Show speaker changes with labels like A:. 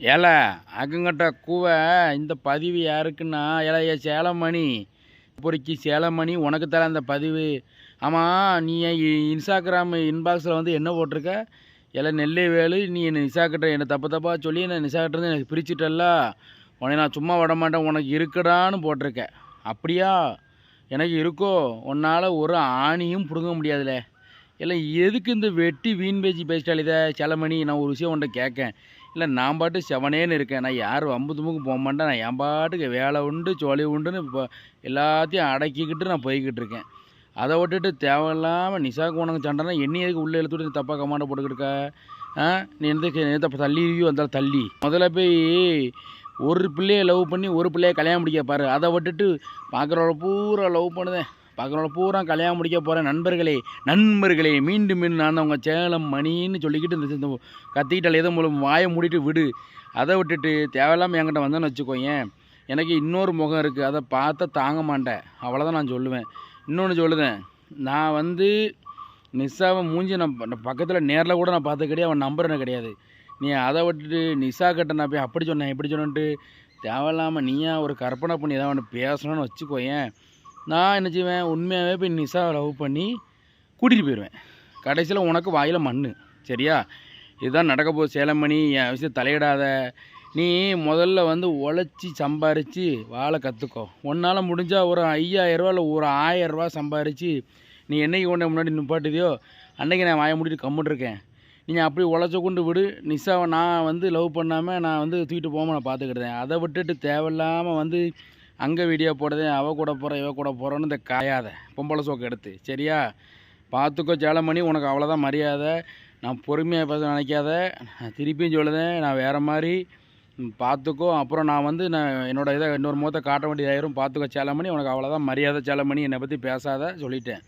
A: ஏல அகங்கட்ட கூவை இந்த பதிவு யாருக்குன்னா ஏல ஏ சேலமணி. பொறுக்கி சேலமணி உனக்கு தர அந்த பதிவு. ஆமாம் நீ இன்ஸ்டாகிராம் இன்பாக்ஸில் வந்து என்ன போட்டிருக்க? எல்லாம் நெல்லை வேலு நீ என்ன நிசாக்கிட்ட என்னை தப்பு தப்பாக சொல்லி என்ன நிசாக்கிட்ட எனக்கு பிரிச்சுட்டல்ல? உன்னை நான் சும்மா விட மாட்டேன் உனக்கு இருக்குடான்னு போட்டிருக்க. அப்படியா? எனக்கு இருக்கோ? உன்னால் ஒரு ஆணியும் பிடுங்க முடியாதுல்ல இல்லை எதுக்கு இந்த வெட்டி வீண் பேச்சு பேசிட்டாலே இதை? செலமணி நான் ஒரு விஷயம் உன்ட்ட கேட்கேன் இல்லை நான் பாட்டு செவனேன்னு இருக்கேன். நான் யாரும் வம்பு தும்புக்கு போக மாட்டேன். நான் என் பாட்டுக்கு வேலை உண்டு சோழி உண்டுன்னு இப்போ எல்லாத்தையும் அடக்கிக்கிட்டு நான் போய்கிட்டு இருக்கேன். அதை விட்டுட்டு தேவையில்லாமல் நிசாக்கு உனக்கு சண்டைனா எண்ணி எதுக்கு உள்ளே எழுத்துட்டு நீ தப்பாக கமாண்ட போட்டுக்கிட்டு இருக்க? ஆ? நீ எந்த எந்த தள்ளியோ வந்தாலும் தள்ளி. முதல்ல போய் ஒரு பிள்ளையை லவ் பண்ணி ஒரு பிள்ளையை கல்யாணம் முடிக்க பாரு. அதை விட்டுட்டு பார்க்குறவளை பூரா லவ் பண்ணுதேன். பார்க்குறவள பூரா கல்யாணம் முடிக்க போகிறேன் நண்பர்களே நண்பர்களே மீண்டும் மீண்டும் நான் அவங்க சேலம் மணின்னு சொல்லிக்கிட்டு இந்த கத்திக்கிட்டால் எதுவும் மூலம் வாயை மூடிட்டு விடு. அதை விட்டுட்டு தேவையில்லாமல் என்கிட்ட வந்தேன்னு வச்சுக்கோயேன். எனக்கு இன்னொரு முகம் இருக்குது அதை பார்த்தா தாங்க மாட்டேன். அவ்வளோதான் நான் சொல்லுவேன். இன்னொன்று சொல்லுதேன். நான் வந்து நிஷாவை மூஞ்சி நான் பக்கத்தில் நேரில் கூட நான் பார்த்து கிடையாது அவன் நம்பர் எனக்கு கிடையாது. நீ அதை விட்டுட்டு நிஷா கிட்ட நான் போய் அப்படி சொன்னேன் இப்படி சொன்னேன்ட்டு தேவையில்லாமல் நீயா ஒரு கற்பனை பண்ணி ஏதாவது ஒன்று பேசணும்னு வச்சுக்கோயேன். நான் என்ன செய்வேன் உண்மையாகவே போய் நிஷாவை லவ் பண்ணி கூட்டிகிட்டு போயிடுவேன் கடைசியில் உனக்கு வாயில் மண் சரியா? இதுதான் நடக்க போகுது சேலமணி என் விஷயம் தலையிடாத. நீ முதல்ல வந்து உழைச்சி சம்பாரித்து வாழை கற்றுக்கோ உன்னால் முடிஞ்சால் ஒரு ஐயாயிரரூவா இல்லை ஒரு ஆயிரரூவா சம்பாரித்து நீ என்னைக்கு கொண்டு முன்னாடி நிப்பாட்டுதியோ அன்றைக்கி நான் வாய மூடிட்டு கம்முன்னு இருக்கேன் நீங்கள் அப்படி உழைச்ச கொண்டு விடு. நிஷாவை நான் வந்து லவ் பண்ணாமல் நான் வந்து தூக்கிட்டு போகாமல் நான் பார்த்துக்கிட்டேன். அதை விட்டுட்டு தேவையில்லாமல் வந்து அங்கே வீடியோ போடுதேன் அவள் கூட போகிறேன் இவ கூட போகிறோன்னு இந்த காயாத பொம்பளை சோக்கு எடுத்து. சரியா? பார்த்துக்கோ சேலமணி உனக்கு அவ்வளோதான் மரியாதை. நான் பொறுமையாக பேச நினைக்காத. நான் திருப்பியும் சொல்லுதேன் நான் வேறு மாதிரி. பார்த்துக்கோ அப்புறம் நான் வந்து நான் என்னோட இதை இன்னொரு முகத்தை காட்ட வேண்டியதாயிரும். பார்த்துக்கோ சேலமணி உனக்கு அவ்வளோதான் மரியாதை சேலமணி என்னை பற்றி பேசாத சொல்லிட்டேன்.